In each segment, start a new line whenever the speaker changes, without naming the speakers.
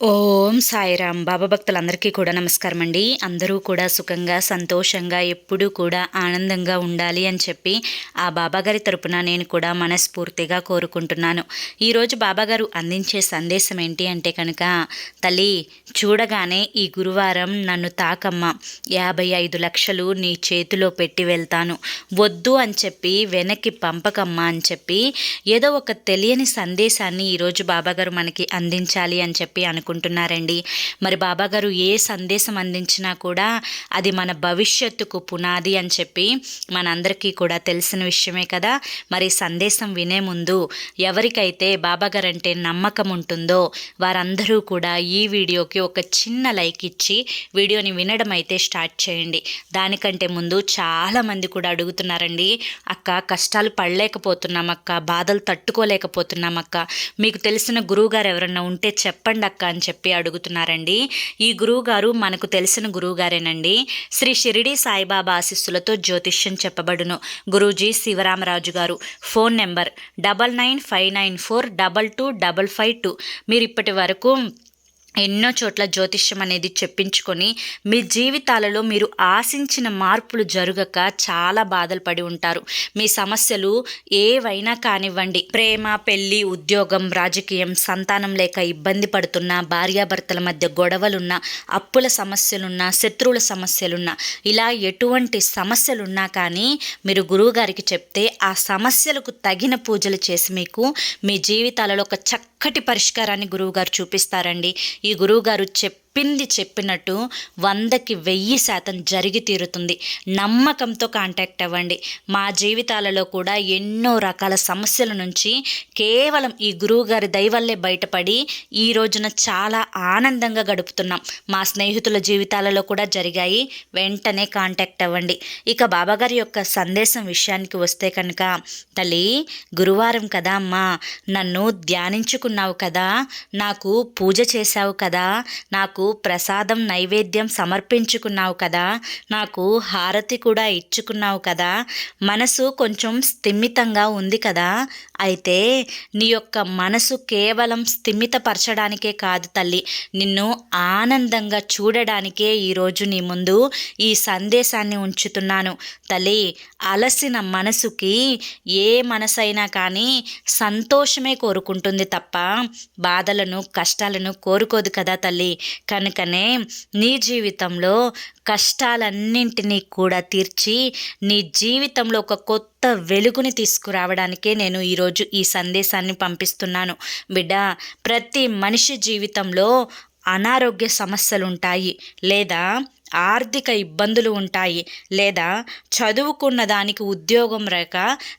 Oh, ఓం సాయిరామ్. బాబా భక్తులందరికీ కూడా నమస్కారం అండి అందరూ కూడా సుఖంగా సంతోషంగా ఎప్పుడూ కూడా ఆనందంగా ఉండాలి అని చెప్పి ఆ బాబాగారి తరపున నేను కూడా మనస్ఫూర్తిగా కోరుకుంటున్నాను. ఈరోజు బాబాగారు అందించే సందేశం ఏంటి అంటే కనుక తల్లి చూడగానే ఈ గురువారం నన్ను తాకమ్మ. యాభై ఐదు లక్షలు నీ చేతిలో పెట్టి వెళ్తాను. వద్దు అని చెప్పి వెనక్కి పంపకమ్మ అని చెప్పి ఏదో ఒక తెలియని సందేశాన్ని ఈరోజు బాబాగారు మనకి అందించాలి అని చెప్పి అనుకుంటున్నారు అనుకుంటున్నారండి మరి బాబాగారు ఏ సందేశం అందించినా కూడా అది మన భవిష్యత్తుకు పునాది అని చెప్పి మనందరికీ కూడా తెలిసిన విషయమే కదా. మరి సందేశం వినే ముందు ఎవరికైతే బాబాగారు అంటే నమ్మకం ఉంటుందో వారందరూ కూడా ఈ వీడియోకి ఒక చిన్న లైక్ ఇచ్చి వీడియోని వినడం అయితే స్టార్ట్ చేయండి. దానికంటే ముందు చాలామంది కూడా అడుగుతున్నారండి అక్క కష్టాలు పడలేకపోతున్నాం అక్క బాధలు తట్టుకోలేకపోతున్నాం అక్క. మీకు తెలిసిన గురువుగారు ఎవరన్నా ఉంటే చెప్పండి అక్క అని చెప్పి అడుగుతున్నారండి. ఈ గురువుగారు మనకు తెలిసిన గురువుగారేనండి. శ్రీ షిరిడి సాయిబాబా ఆశిస్సులతో జ్యోతిష్యం చెప్పబడును. గురూజీ శివరామరాజు గారు. Phone number double nine five nine four double two double five two. మీరు ఇప్పటి వరకు ఎన్నో చోట్ల జ్యోతిష్యం అనేది చెప్పించుకొని మీ జీవితాలలో మీరు ఆశించిన మార్పులు జరగక చాలా బాధలు పడి ఉంటారు. మీ సమస్యలు ఏవైనా కానివ్వండి. ప్రేమ పెళ్ళి ఉద్యోగం రాజకీయం సంతానం లేక ఇబ్బంది పడుతున్న భార్యాభర్తల మధ్య గొడవలున్నా అప్పుల సమస్యలున్నా శత్రువుల సమస్యలున్నా ఇలా ఎటువంటి సమస్యలున్నా కానీ మీరు గురువుగారికి చెప్తే ఆ సమస్యలకు తగిన పూజలు చేసి మీకు మీ జీవితాలలో ఒక చక్కటి పరిష్కారాన్ని గురువుగారు చూపిస్తారండి. ఈ గురువుగారు చెప్ చెప్పింది చెప్పినట్టు వందకి వెయ్యి శాతం జరిగి తీరుతుంది. నమ్మకంతో కాంటాక్ట్ అవ్వండి. మా జీవితాలలో కూడా ఎన్నో రకాల సమస్యల నుంచి కేవలం ఈ గురువుగారి దయవల్లే బయటపడి ఈ రోజున చాలా ఆనందంగా గడుపుతున్నాం. మా స్నేహితుల జీవితాలలో కూడా జరిగాయి. వెంటనే కాంటాక్ట్ అవ్వండి. ఇక బాబాగారి యొక్క సందేశం విషయానికి వస్తే కనుక తల్లి గురువారం కదా అమ్మా. నన్ను ధ్యానించుకున్నావు కదా. నాకు పూజ చేశావు కదా. నాకు ప్రసాదం నైవేద్యం సమర్పించుకున్నావు కదా నాకు హారతి కూడా ఇచ్చుకున్నావు కదా మనసు కొంచెం స్థిమితంగా ఉంది కదా అయితే నీ యొక్క మనసు కేవలం స్థిమితపరచడానికే కాదు తల్లి. నిన్ను ఆనందంగా చూడడానికే ఈరోజు నీ ముందు ఈ సందేశాన్ని ఉంచుతున్నాను. తల్లి అలసిన మనసుకి ఏ మనసైనా కానీ సంతోషమే కోరుకుంటుంది తప్ప బాధలను కష్టాలను కోరుకోదు కదా తల్లి. కనుకనే నీ జీవితంలో కష్టాలన్నింటినీ కూడా తీర్చి నీ జీవితంలో ఒక కొత్త వెలుగుని తీసుకురావడానికే నేను ఈరోజు ఈ సందేశాన్ని పంపిస్తున్నాను. బిడ్డ ప్రతి మనిషి జీవితంలో అనారోగ్య సమస్యలు ఉంటాయి లేదా ఆర్థిక ఇబ్బందులు ఉంటాయి లేదా చదువుకున్న దానికి ఉద్యోగం రాక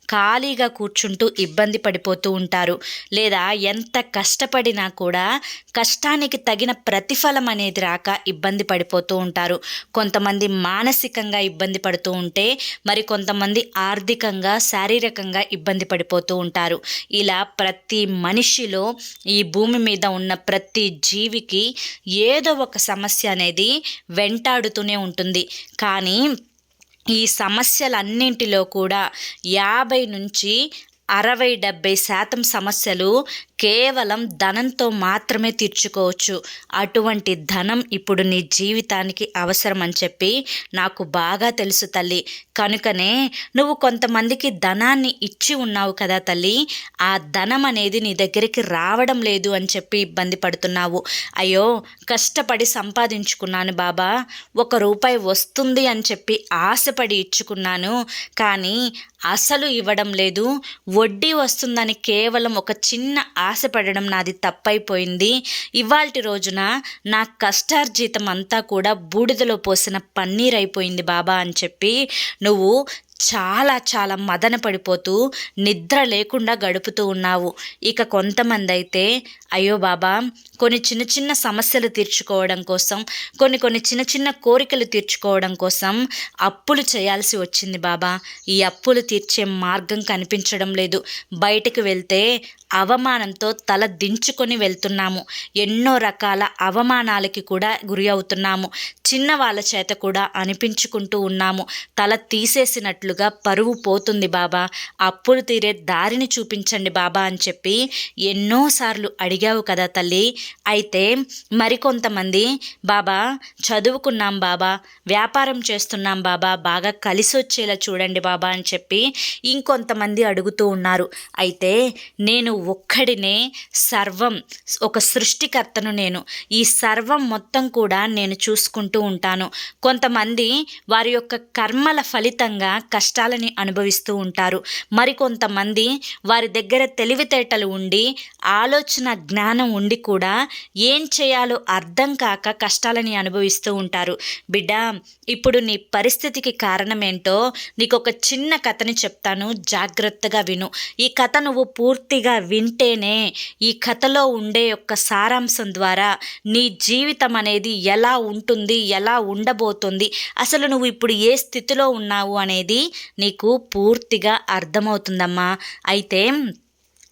ఖాళీగా కూర్చుంటూ ఇబ్బంది పడిపోతూ ఉంటారు లేదా ఎంత కష్టపడినా కూడా కష్టానికి తగిన ప్రతిఫలం అనేది రాక ఇబ్బంది పడిపోతూ ఉంటారు. కొంతమంది మానసికంగా ఇబ్బంది పడుతూ ఉంటే మరి కొంతమంది ఆర్థికంగా శారీరకంగా ఇబ్బంది పడిపోతూ ఉంటారు. ఇలా ప్రతి మనిషిలో ఈ భూమి మీద ఉన్న ప్రతి జీవికి ఏదో ఒక సమస్య అనేది వెంట వెంటాడుతూనే ఉంటుంది. కానీ ఈ సమస్యలన్నింటిలో కూడా యాభై నుంచి అరవై డెబ్బై శాతం సమస్యలు కేవలం ధనంతో మాత్రమే తీర్చుకోవచ్చు. అటువంటి ధనం ఇప్పుడు నీ జీవితానికి అవసరం అని చెప్పి నాకు బాగా తెలుసు తల్లి. కనుకనే నువ్వు కొంతమందికి ధనాన్ని ఇచ్చి ఉన్నావు కదా తల్లి. ఆ ధనం అనేది నీ దగ్గరికి రావడం లేదు అని చెప్పి ఇబ్బంది పడుతున్నావు. అయ్యో కష్టపడి సంపాదించుకున్నాను బాబా. ఒక రూపాయి వస్తుంది అని చెప్పి ఆశపడి ఇచ్చుకున్నాను. కానీ అసలు ఇవ్వడం లేదు. వడ్డీ వస్తుందని కేవలం ఒక చిన్న ఆశపడడం నాది తప్పైపోయింది. ఇవాల్టి రోజున నా కష్టార్జితం అంతా కూడా బూడిదలో పోసిన పన్నీర్ అయిపోయింది బాబా అని చెప్పి నువ్వు చాలా చాలా మదన పడిపోతూ నిద్ర లేకుండా గడుపుతూ ఉన్నావు. ఇక కొంతమంది అయితే అయ్యో బాబా కొన్ని చిన్న చిన్న సమస్యలు తీర్చుకోవడం కోసం కొన్ని కొన్ని చిన్న చిన్న కోరికలు తీర్చుకోవడం కోసం అప్పులు చేయాల్సి వచ్చింది బాబా. ఈ అప్పులు తీర్చే మార్గం కనిపించడం లేదు. బయటకు వెళ్తే అవమానంతో తల దించుకొని వెళ్తున్నాము. ఎన్నో రకాల అవమానాలకి కూడా గురి అవుతున్నాము. చిన్న వాళ్ళ చేత కూడా అనిపించుకుంటూ ఉన్నాము. తల తీసేసినట్లుగా పరువు పోతుంది బాబా. అప్పులు తీరే దారిని చూపించండి బాబా అని చెప్పి ఎన్నోసార్లు అడిగావు కదా తల్లి. అయితే మరికొంతమంది బాబా చదువుకున్నాం బాబా. వ్యాపారం చేస్తున్నాం బాబా. బాగా కలిసి వచ్చేలా చూడండి బాబా అని చెప్పి ఇంకొంతమంది అడుగుతూ ఉన్నారు. అయితే నేను ఒక్కడినే సర్వం ఒక సృష్టికర్తను నేను. ఈ సర్వం మొత్తం కూడా నేను చూసుకుంటూ ఉంటాను. కొంతమంది వారి యొక్క కర్మల ఫలితంగా కష్టాలని అనుభవిస్తూ ఉంటారు. మరికొంతమంది వారి దగ్గర తెలివితేటలు ఉండి ఆలోచన జ్ఞానం ఉండి కూడా ఏం చేయాలో అర్థం కాక కష్టాలని అనుభవిస్తూ ఉంటారు. బిడ్డ ఇప్పుడు నీ పరిస్థితికి కారణమేంటో నీకు ఒక చిన్న కథని చెప్తాను. జాగ్రత్తగా విను. ఈ కథ నువ్వు పూర్తిగా వింటేనే ఈ కథలో ఉండే యొక్క సారాంశం ద్వారా నీ జీవితం అనేది ఎలా ఉంటుంది ఎలా ఉండబోతుంది అసలు నువ్వు ఇప్పుడు ఏ స్థితిలో ఉన్నావు అనేది నీకు పూర్తిగా అర్థమవుతుందమ్మా. అయితే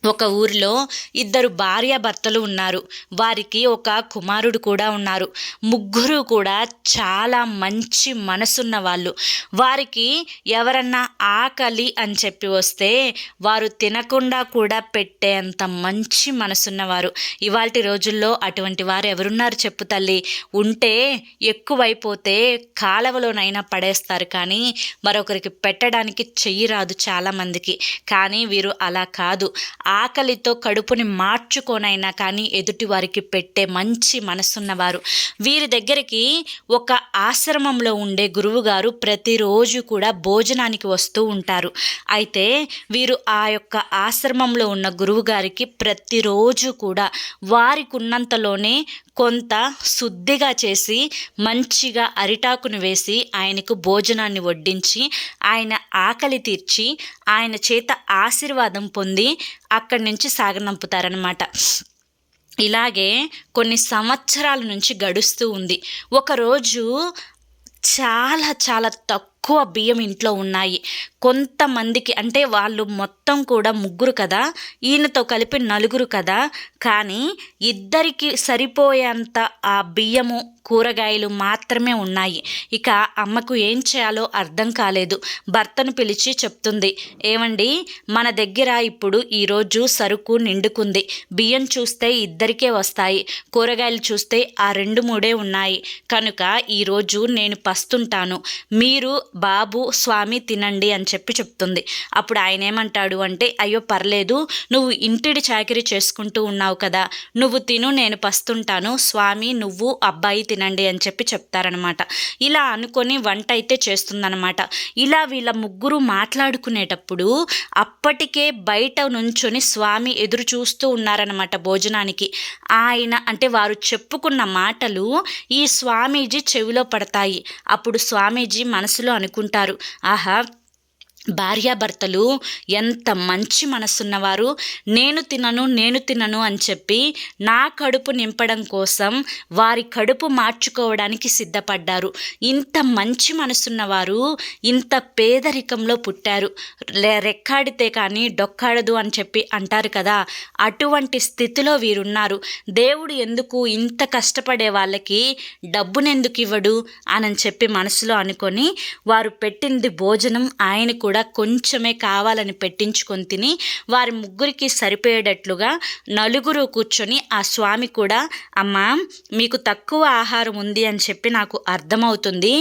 ఒక ఊరిలో ఇద్దరు భార్యాభర్తలు ఉన్నారు. వారికి ఒక కుమారుడు కూడా ఉన్నారు. ముగ్గురు కూడా చాలా మంచి మనసున్న వాళ్ళు. వారికి ఎవరన్నా ఆకలి అని చెప్పి వస్తే వారు తినకుండా కూడా పెట్టేంత మంచి మనసున్నవారు ఇవాటి రోజుల్లో అటువంటి వారు ఎవరున్నారు చెప్పు తల్లి. ఉంటే ఎక్కువైపోతే కాలవలోనైనా పడేస్తారు కానీ మరొకరికి పెట్టడానికి చెయ్యి రాదు చాలామందికి. కానీ వీరు అలా కాదు. ఆకలితో కడుపుని మార్చుకోనైనా కానీ ఎదుటివారికి పెట్టే మంచి మనసున్నవారు. వీరి దగ్గరికి ఒక ఆశ్రమంలో ఉండే గురువుగారు ప్రతిరోజు కూడా భోజనానికి వస్తూ ఉంటారు. అయితే వీరు ఆ యొక్క ఆశ్రమంలో ఉన్న గురువుగారికి ప్రతిరోజు కూడా వారికి ఉన్నంతలోనే కొంత శుద్ధిగా చేసి మంచిగా అరిటాకును వేసి ఆయనకు భోజనాన్ని వడ్డించి ఆయన ఆకలి తీర్చి ఆయన చేత ఆశీర్వాదం పొంది అక్కడి నుంచి సాగనంపుతారనమాట ఇలాగే కొన్ని సంవత్సరాల నుంచి గడుస్తూ ఉంది. ఒకరోజు చాలా చాలా తక్కువ బియ్యం ఇంట్లో ఉన్నాయి. కొంతమందికి అంటే వాళ్ళు మొత్తం కూడా ముగ్గురు కదా ఈయనతో కలిపి నలుగురు కదా కానీ ఇద్దరికి సరిపోయేంత ఆ బియ్యము కూరగాయలు మాత్రమే ఉన్నాయి. ఇక అమ్మకు ఏం చేయాలో అర్థం కాలేదు. భర్తను పిలిచి చెప్తుంది ఏమండి మన దగ్గర ఇప్పుడు ఈరోజు సరుకు నిండుకుంది. బియ్యం చూస్తే ఇద్దరికే వస్తాయి కూరగాయలు చూస్తే ఆ రెండు మూడే ఉన్నాయి. కనుక ఈరోజు నేను పస్తుంటాను. మీరు బాబు స్వామి తినండి అని చెప్పి చెప్తుంది. అప్పుడు ఆయన ఏమంటాడు అంటే అయ్యో పర్లేదు. నువ్వు ఇంటిడి చాకరీ చేసుకుంటూ ఉన్నావు కదా. నువ్వు తిను నేను పస్తుంటాను. స్వామి నువ్వు అబ్బాయి తినండి అని చెప్పి చెప్తారనమాట. ఇలా అనుకొని వంట అయితే చేస్తుందనమాట. ఇలా వీళ్ళ ముగ్గురు మాట్లాడుకునేటప్పుడు అప్పటికే బయట నుంచొని స్వామి ఎదురు చూస్తూ ఉన్నారనమాట భోజనానికి. ఆయన అంటే వారు చెప్పుకున్న మాటలు ఈ స్వామీజీ చెవిలో పడతాయి. అప్పుడు స్వామీజీ మనసులో అనుకుంటారు ఆహా భార్యాభర్తలు ఎంత మంచి మనసున్నవారు. నేను తినను నేను తినను అని చెప్పి నా కడుపు నింపడం కోసం వారి కడుపు మార్చుకోవడానికి సిద్ధపడ్డారు. ఇంత మంచి మనసున్నవారు ఇంత పేదరికంలో పుట్టారు. రెక్కాడితే కానీ డొక్కాడదు అని చెప్పి అంటారు కదా. అటువంటి స్థితిలో వీరున్నారు. దేవుడు ఎందుకు ఇంత కష్టపడే వాళ్ళకి డబ్బునెందుకు ఇవ్వడు అని చెప్పి మనసులో అనుకొని వారు పెట్టింది భోజనం ఆయన కూడా కూడా కొంచెమే కావాలని పెట్టించుకొని తిని వారి ముగ్గురికి సరిపోయేటట్లుగా నలుగురు కూర్చొని ఆ స్వామి కూడా అమ్మా మీకు తక్కువ ఆహారం ఉంది అని చెప్పి నాకు అర్థమవుతుంది.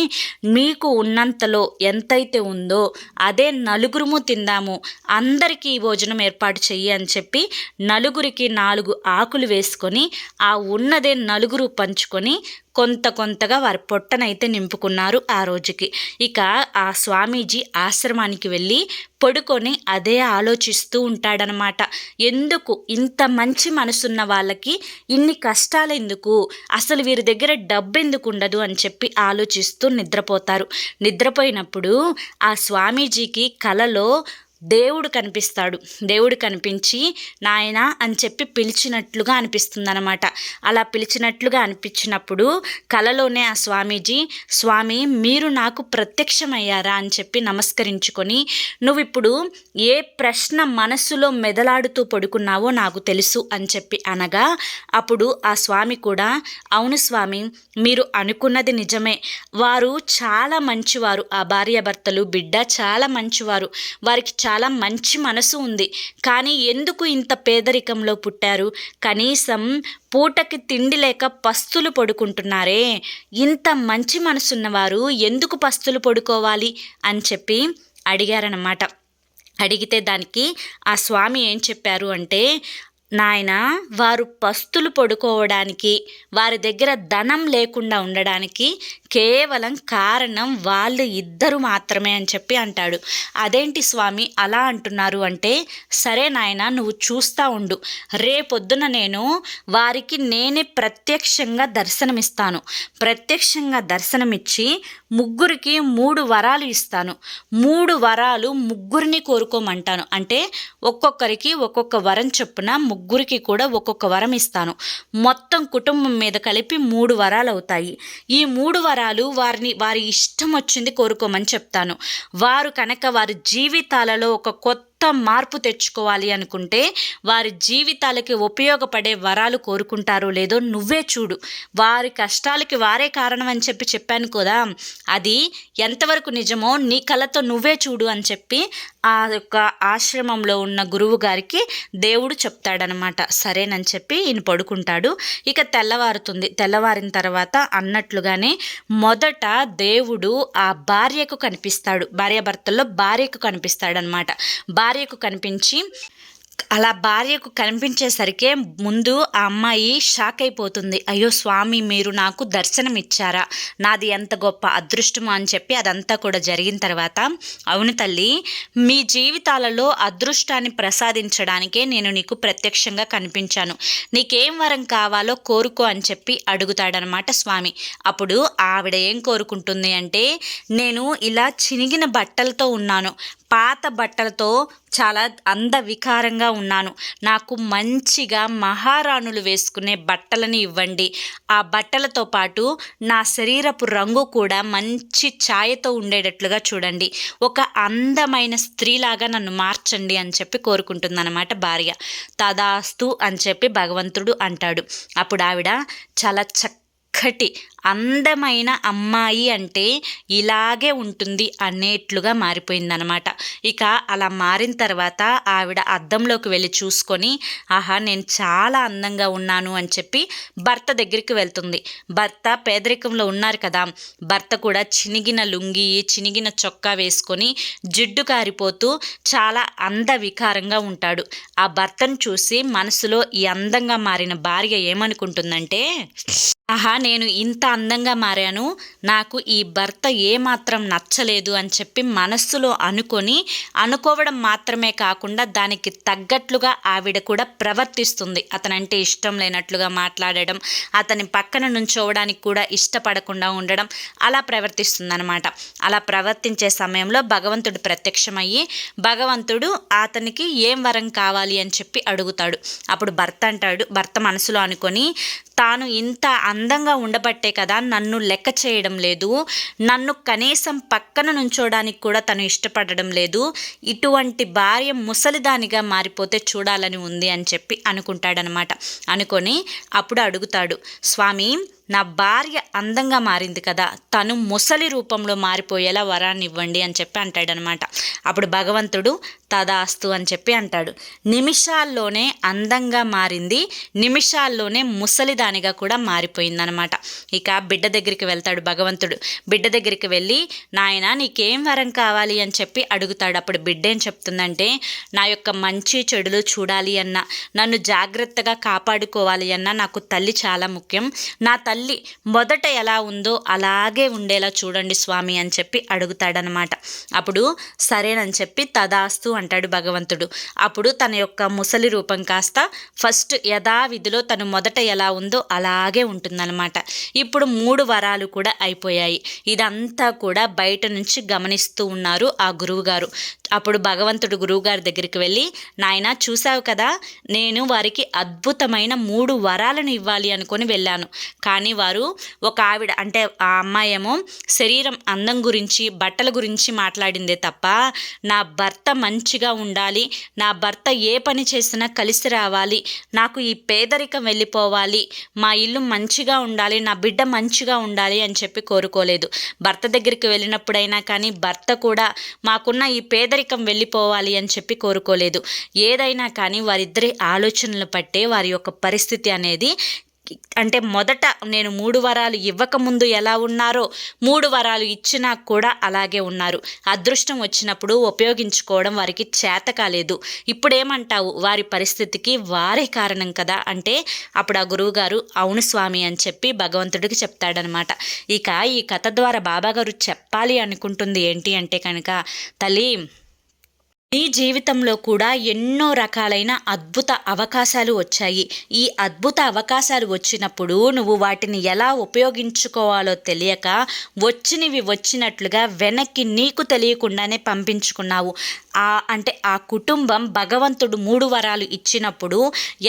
మీకు ఉన్నంతలో ఎంతైతే ఉందో అదే నలుగురుము తిందాము. అందరికీ ఈ భోజనం ఏర్పాటు చెయ్యి అని చెప్పి నలుగురికి నాలుగు ఆకులు వేసుకొని ఆ ఉన్నదే నలుగురు పంచుకొని కొంత కొంతగా వారి పొట్టనైతే నింపుకున్నారు ఆ రోజుకి. ఇక ఆ స్వామీజీ ఆశ్రమానికి వెళ్ళి పడుకొని అదే ఆలోచిస్తూ ఉంటాడనమాట. ఎందుకు? ఇంత మంచి మనసున్న వాళ్ళకి ఇన్ని కష్టాలు ఎందుకు? అసలు వీరి దగ్గర డబ్బు ఎందుకు ఉండదు అని చెప్పి ఆలోచిస్తూ నిద్రపోతారు. నిద్రపోయినప్పుడు ఆ స్వామీజీకి కలలో దేవుడు కనిపిస్తాడు. దేవుడు కనిపించి నాయన అని చెప్పి పిలిచినట్లుగా అనిపిస్తుంది అనమాట అలా పిలిచినట్లుగా అనిపించినప్పుడు కలలోనే ఆ స్వామీజీ స్వామి మీరు నాకు ప్రత్యక్షమయ్యారా? అని చెప్పి నమస్కరించుకొని నువ్వు ఇప్పుడు ఏ ప్రశ్న మనస్సులో మెదలాడుతూ పడుకున్నావో నాకు తెలుసు అని చెప్పి అనగా అప్పుడు ఆ స్వామి కూడా అవును స్వామి మీరు అనుకున్నది నిజమే. వారు చాలా మంచివారు. ఆ భార్యాభర్తలు బిడ్డ చాలా మంచివారు. వారికి చాలా మంచి మనసు ఉంది. కానీ ఎందుకు ఇంత పేదరికంలో పుట్టారు? కనీసం పూటకి తిండి లేక పస్తులు పడుకుంటున్నారే. ఇంత మంచి మనసున్నవారు ఎందుకు పస్తులు పడుకోవాలి? అని చెప్పి అడిగారనమాట అడిగితే దానికి ఆ స్వామి ఏం చెప్పారు అంటే నాయన వారు పస్తులు పడుకోవడానికి వారి దగ్గర ధనం లేకుండా ఉండడానికి కేవలం కారణం వాళ్ళు ఇద్దరు మాత్రమే అని చెప్పి అంటాడు. అదేంటి స్వామి అలా అంటున్నారు అంటే సరే నాయన నువ్వు చూస్తా ఉండు. రేపొద్దున నేను వారికి నేనే ప్రత్యక్షంగా దర్శనమిస్తాను. ప్రత్యక్షంగా దర్శనమిచ్చి ముగ్గురికి మూడు వరాలు ఇస్తాను. మూడు వరాలు ముగ్గురిని కోరుకోమంటాను. అంటే ఒక్కొక్కరికి ఒక్కొక్క వరం చొప్పున ముగ్గురికి కూడా ఒక్కొక్క వరం ఇస్తాను. మొత్తం కుటుంబం మీద కలిపి మూడు వరాలు అవుతాయి ఈ మూడు వరాలు వారిని వారి ఇష్టం వచ్చింది కోరుకోమని చెప్తాను. వారు కనుక వారి జీవితాలలో ఒక కొత్త మార్పు తెచ్చుకోవాలి అనుకుంటే వారి జీవితాలకి ఉపయోగపడే వరాలు కోరుకుంటారో లేదో నువ్వే చూడు. వారి కష్టాలకి వారే కారణం అని చెప్పి చెప్పాను కదా. అది ఎంతవరకు నిజమో నీ కళ్ళతో నువ్వే చూడు అని చెప్పి ఆ యొక్క ఆశ్రమంలో ఉన్న గురువు గారికి దేవుడు చెప్తాడనమాట. సరేనని చెప్పి ఈయన పడుకుంటాడు. ఇక తెల్లవారుతుంది. తెల్లవారిన తర్వాత అన్నట్లుగానే మొదట దేవుడు ఆ భార్యకు కనిపిస్తాడు. భార్యాభర్తల్లో భార్యకు కనిపిస్తాడనమాట. భార్యకు కనిపించి అలా భార్యకు కనిపించేసరికే ముందు ఆ అమ్మాయి షాక్ అయిపోతుంది. అయ్యో స్వామి మీరు నాకు దర్శనం ఇచ్చారా నాది ఎంత గొప్ప అదృష్టమో అని చెప్పి అదంతా కూడా జరిగిన తర్వాత అవును తల్లి మీ జీవితాలలో అదృష్టాన్ని ప్రసాదించడానికే నేను నీకు ప్రత్యక్షంగా కనిపించాను. నీకేం వరం కావాలో కోరుకో అని చెప్పి అడుగుతాడనమాట స్వామి. అప్పుడు ఆవిడ ఏం కోరుకుంటుంది అంటే నేను ఇలా చినిగిన బట్టలతో ఉన్నాను. పాత బట్టలతో చాలా అందవికారంగా ఉన్నాను. నాకు మంచిగా మహారాణులు వేసుకునే బట్టలని ఇవ్వండి. ఆ బట్టలతో పాటు నా శరీరపు రంగు కూడా మంచి ఛాయతో ఉండేటట్లుగా చూడండి. ఒక అందమైన స్త్రీలాగా నన్ను మార్చండి అని చెప్పి కోరుకుంటుందన్నమాట భార్య. తదాస్తు అని చెప్పి భగవంతుడు అంటాడు. అప్పుడు ఆవిడ చాలా చక్కటి అందమైన అమ్మాయి అంటే ఇలాగే ఉంటుంది అనేట్లుగా మారిపోయిందనమాట ఇక అలా మారిన తర్వాత ఆవిడ అద్దంలోకి వెళ్ళి చూసుకొని ఆహా నేను చాలా అందంగా ఉన్నాను అని చెప్పి భర్త దగ్గరికి వెళ్తుంది. భర్త పేదరికంలో ఉన్నారు కదా భర్త కూడా చినిగిన లుంగి చినిగిన చొక్కా వేసుకొని జిడ్డు కారిపోతూ చాలా అందవికారంగా ఉంటాడు. ఆ భర్తను చూసి మనసులో ఈ అందంగా మారిన భార్య ఏమనుకుంటుందంటే ఆహా నేను ఇంత అందంగా మారాను. నాకు ఈ భర్త ఏమాత్రం నచ్చలేదు అని చెప్పి మనస్సులో అనుకొని అనుకోవడం మాత్రమే కాకుండా దానికి తగ్గట్లుగా ఆవిడ కూడా ప్రవర్తిస్తుంది. అతనంటే ఇష్టం లేనట్లుగా మాట్లాడడం అతని పక్కన నుంచోవడానికి కూడా ఇష్టపడకుండా ఉండడం అలా ప్రవర్తిస్తుందనమాట అలా ప్రవర్తించే సమయంలో భగవంతుడు ప్రత్యక్షమయ్యి భగవంతుడు అతనికి ఏం వరం కావాలి? అని చెప్పి అడుగుతాడు. అప్పుడు భర్త అంటాడు భర్త మనసులో అనుకొని తాను ఇంత అందంగా ఉండబట్టే కదా నన్ను లెక్క చేయడం లేదు. నన్ను కనీసం పక్కన నుంచోడానికి కూడా తను ఇష్టపడడం లేదు. ఇటువంటి భార్య ముసలిదానిగా మారిపోతే చూడాలని ఉంది అని చెప్పి అనుకుంటాడనమాట. అనుకొని అప్పుడు అడుగుతాడు స్వామి నా భార్య అందంగా మారింది కదా తను ముసలి రూపంలో మారిపోయేలా వరాన్ని ఇవ్వండి అని చెప్పి అంటాడనమాట. అప్పుడు భగవంతుడు తదాస్తు అని చెప్పి అంటాడు. నిమిషాల్లోనే అందంగా మారింది నిమిషాల్లోనే ముసలిదానిగా కూడా మారిపోయిందనమాట. ఇక బిడ్డ దగ్గరికి వెళ్తాడు భగవంతుడు. బిడ్డ దగ్గరికి వెళ్ళి నాయన నీకేం వరం కావాలి? అని చెప్పి అడుగుతాడు. అప్పుడు బిడ్డ ఏం చెప్తుందంటే నా యొక్క మంచి చెడులు చూడాలి అన్న నన్ను జాగ్రత్తగా కాపాడుకోవాలి అన్న నాకు తల్లి చాలా ముఖ్యం. నా తల్లి తల్లి మొదట ఎలా ఉందో అలాగే ఉండేలా చూడండి స్వామి అని చెప్పి అడుగుతాడనమాట. అప్పుడు సరేనని చెప్పి తదాస్తు అంటాడు భగవంతుడు. అప్పుడు తన యొక్క ముసలి రూపం కాస్త ఫస్ట్ యథావిధిలో తను మొదట ఎలా ఉందో అలాగే ఉంటుందన్నమాట ఇప్పుడు మూడు వరాలు కూడా అయిపోయాయి. ఇదంతా కూడా బయట నుంచి గమనిస్తూ ఉన్నారు ఆ గురువుగారు. అప్పుడు భగవంతుడు గురువుగారి దగ్గరికి వెళ్ళి నాయన చూశావు కదా నేను వారికి అద్భుతమైన మూడు వరాలను ఇవ్వాలి అనుకొని వెళ్ళాను. కానీ వారు ఒక ఆవిడ అంటే ఆ అమ్మాయి ఏమో శరీరం అందం గురించి బట్టల గురించి మాట్లాడిందే తప్ప నా భర్త మంచిగా ఉండాలి నా భర్త ఏ పని చేసినా కలిసి రావాలి నాకు ఈ పేదరికం వెళ్ళిపోవాలి మా ఇల్లు మంచిగా ఉండాలి నా బిడ్డ మంచిగా ఉండాలి అని చెప్పి కోరుకోలేదు. భర్త దగ్గరికి వెళ్ళినప్పుడైనా కానీ భర్త కూడా మాకున్న ఈ పేదరికం వెళ్ళిపోవాలి అని చెప్పి కోరుకోలేదు. ఏదైనా కానీ వారిద్దరి ఆలోచనలు పట్టే వారి యొక్క పరిస్థితి అనేది అంటే మొదట నేను మూడు వరాలు ఇవ్వకముందు ఎలా ఉన్నారో మూడు వరాలు ఇచ్చినా కూడా అలాగే ఉన్నారు. అదృష్టం వచ్చినప్పుడు ఉపయోగించుకోవడం వారికి చేత కాలేదు. ఇప్పుడేమంటావు? వారి పరిస్థితికి వారే కారణం కదా అంటే అప్పుడు ఆ గురువుగారు అవును స్వామి అని చెప్పి భగవంతుడికి చెప్తాడనమాట. ఇక ఈ కథ ద్వారా బాబాగారు చెప్పాలి అనుకుంటుంది ఏంటి అంటే కనుక తల్లి నీ జీవితంలో కూడా ఎన్నో రకాలైన అద్భుత అవకాశాలు వచ్చాయి. ఈ అద్భుత అవకాశాలు వచ్చినప్పుడు నువ్వు వాటిని ఎలా ఉపయోగించుకోవాలో తెలియక వచ్చినవి వచ్చినట్లుగా వెనక్కి నీకు తెలియకుండానే పంపించుకున్నావు. ఆ అంటే ఆ కుటుంబం భగవంతుడు మూడు వరాలు ఇచ్చినప్పుడు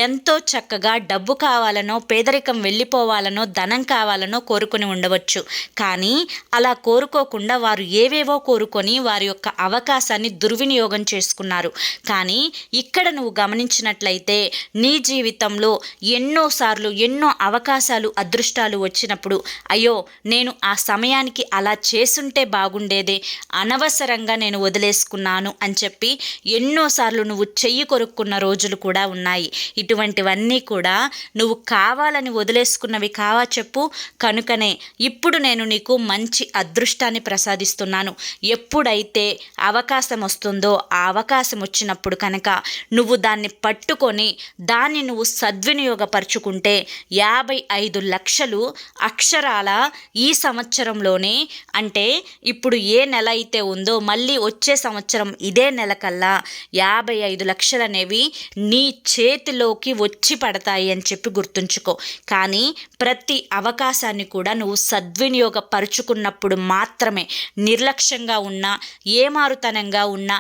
ఎంతో చక్కగా డబ్బు కావాలనో పేదరికం వెళ్ళిపోవాలనో ధనం కావాలనో కోరుకొని ఉండవచ్చు. కానీ అలా కోరుకోకుండా వారు ఏవేవో కోరుకొని వారి యొక్క అవకాశాన్ని దుర్వినియోగం చేసుకున్నారు. కానీ ఇక్కడ నువ్వు గమనించినట్లయితే నీ జీవితంలో ఎన్నోసార్లు ఎన్నో అవకాశాలు అదృష్టాలు వచ్చినప్పుడు అయ్యో నేను ఆ సమయానికి అలా చేసుంటే బాగుండేదే అనవసరంగా నేను వదిలేసుకున్నాను అని చెప్పి ఎన్నోసార్లు నువ్వు చెయ్యి కొరుక్కున్న రోజులు కూడా ఉన్నాయి. ఇటువంటివన్నీ కూడా నువ్వు కావాలని వదిలేసుకున్నవి కావా చెప్పు? కనుకనే ఇప్పుడు నేను నీకు మంచి అదృష్టాన్ని ప్రసాదిస్తున్నాను. ఎప్పుడైతే అవకాశం వస్తుందో ఆ అవకాశం వచ్చినప్పుడు కనుక నువ్వు దాన్ని పట్టుకొని దాన్ని నువ్వు సద్వినియోగపరుచుకుంటే యాభై ఐదు లక్షలు అక్షరాల ఈ సంవత్సరంలోనే అంటే ఇప్పుడు ఏ నెల అయితే ఉందో మళ్ళీ వచ్చే సంవత్సరం ఇదే నెల కల్లా యాభై ఐదు లక్షలు అనేవి నీ చేతిలోకి వచ్చి పడతాయి అని చెప్పి గుర్తుంచుకో. కానీ ప్రతి అవకాశాన్ని కూడా నువ్వు సద్వినియోగపరుచుకున్నప్పుడు మాత్రమే నిర్లక్ష్యంగా ఉన్నా ఏమారుతనంగా ఉన్నా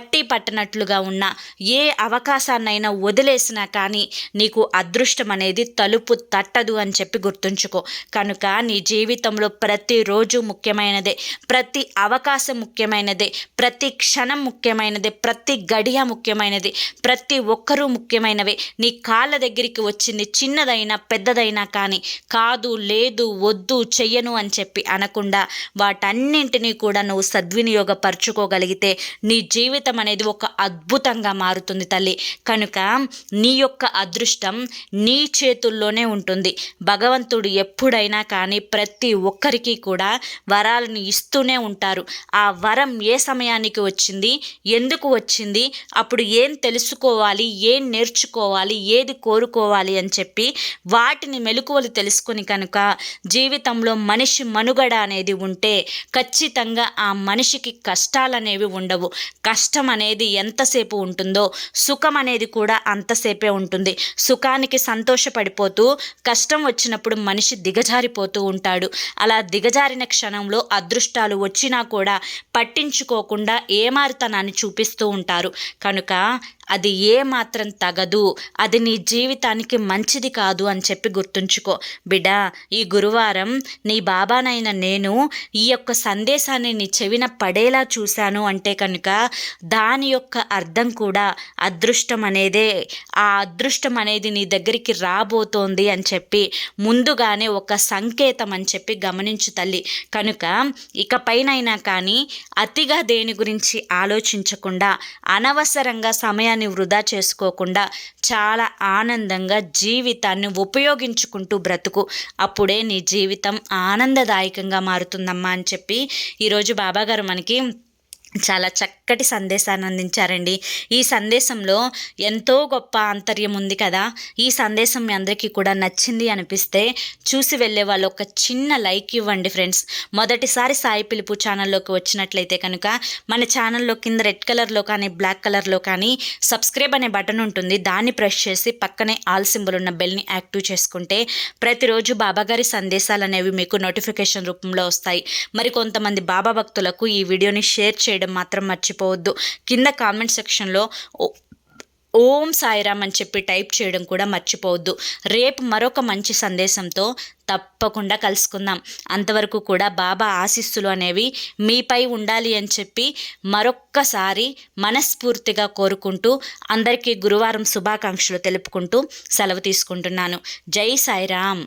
పట్టి పట్టనట్లుగా ఉన్న ఏ అవకాశాన్నైనా వదిలేసినా కానీ నీకు అదృష్టం అనేది తలుపు తట్టదు అని చెప్పి గుర్తుంచుకో. కనుక నీ జీవితంలో ప్రతిరోజు ముఖ్యమైనదే ప్రతి అవకాశం ముఖ్యమైనదే ప్రతి క్షణం ముఖ్యమైనదే ప్రతి గడియ ముఖ్యమైనది ప్రతి ఒక్కరూ ముఖ్యమైనవే. నీ కాళ్ళ దగ్గరికి వచ్చింది చిన్నదైనా పెద్దదైనా కానీ కాదు లేదు వద్దు చెయ్యను అని చెప్పి అనకుండా వాటన్నింటినీ కూడా నువ్వు సద్వినియోగపరచుకోగలిగితే నీ జీవితం అనేది ఒక అద్భుతంగా మారుతుంది తల్లి. కనుక నీ యొక్క అదృష్టం నీ చేతుల్లోనే ఉంటుంది. భగవంతుడు ఎప్పుడైనా కానీ ప్రతి ఒక్కరికి కూడా వరాలను ఇస్తూనే ఉంటారు. ఆ వరం ఏ సమయానికి వచ్చింది? ఎందుకు వచ్చింది? అప్పుడు ఏం తెలుసుకోవాలి? ఏం నేర్చుకోవాలి? ఏది కోరుకోవాలి? అని చెప్పి వాటిని మెలకువలు తెలుసుకుని కనుక జీవితంలో మనిషి మనుగడ అనేది ఉంటే ఖచ్చితంగా ఆ మనిషికి కష్టాలనేవి ఉండవు. కష్టం అనేది ఎంతసేపు ఉంటుందో సుఖం అనేది కూడా అంతసేపే ఉంటుంది. సుఖానికి సంతోషపడిపోతూ కష్టం వచ్చినప్పుడు మనిషి దిగజారిపోతూ ఉంటాడు. అలా దిగజారిన క్షణంలో అదృష్టాలు వచ్చినా కూడా పట్టించుకోకుండా ఏమారుతనాన్ని చూపిస్తూ ఉంటారు. కనుక అది ఏ మాత్రం తగదు అది నీ జీవితానికి మంచిది కాదు అని చెప్పి గుర్తుంచుకో. బిడా ఈ గురువారం నీ బాబానైన నేను ఈ యొక్క సందేశాన్ని నీ చెవిన పడేలా చూశాను అంటే కనుక దాని యొక్క అర్థం కూడా అదృష్టం అనేదే. ఆ అదృష్టం అనేది నీ దగ్గరికి రాబోతోంది అని చెప్పి ముందుగానే ఒక సంకేతం అని చెప్పి గమనించు తల్లి. కనుక ఇకపైనైనా కానీ అతిగా దేని గురించి ఆలోచించకుండా అనవసరంగా సమయాన్ని సమయాన్ని వృధా చేసుకోకుండా చాలా ఆనందంగా జీవితాన్ని ఉపయోగించుకుంటూ బ్రతుకు. అప్పుడే నీ జీవితం ఆనందదాయకంగా మారుతుందమ్మా అని చెప్పి ఈరోజు బాబాగారు మనకి చాలా చక్కటి సందేశాన్ని అందించారండి. ఈ సందేశంలో ఎంతో గొప్ప ఆంతర్యం ఉంది కదా. ఈ సందేశం మీ అందరికీ కూడా నచ్చింది అనిపిస్తే చూసి వెళ్ళే వాళ్ళు ఒక చిన్న లైక్ ఇవ్వండి ఫ్రెండ్స్. మొదటిసారి సాయి పిలుపు ఛానల్లోకి వచ్చినట్లయితే కనుక మన ఛానల్లో కింద రెడ్ కలర్లో కానీ బ్లాక్ కలర్లో కానీ సబ్స్క్రైబ్ అనే బటన్ ఉంటుంది. దాన్ని ప్రెస్ చేసి పక్కనే ఆల్ సింబల్ ఉన్న బెల్ని యాక్టివ్ చేసుకుంటే ప్రతిరోజు బాబాగారి సందేశాలు అనేవి మీకు నోటిఫికేషన్ రూపంలో వస్తాయి. మరి కొంతమంది బాబా భక్తులకు ఈ వీడియోని షేర్ చేయడం మాత్రం మర్చిపోవద్దు. కింద కామెంట్ సెక్షన్లో ఓం సాయిరామ్ అని చెప్పి టైప్ చేయడం కూడా మర్చిపోవద్దు. రేపు మరొక మంచి సందేశంతో తప్పకుండా కలుసుకుందాం. అంతవరకు కూడా బాబా ఆశీస్సులు అనేవి మీపై ఉండాలి అని చెప్పి మరొక్కసారి మనస్ఫూర్తిగా కోరుకుంటూ అందరికీ గురువారం శుభాకాంక్షలు తెలుపుకుంటూ సెలవు తీసుకుంటున్నాను. జై సాయిరామ్.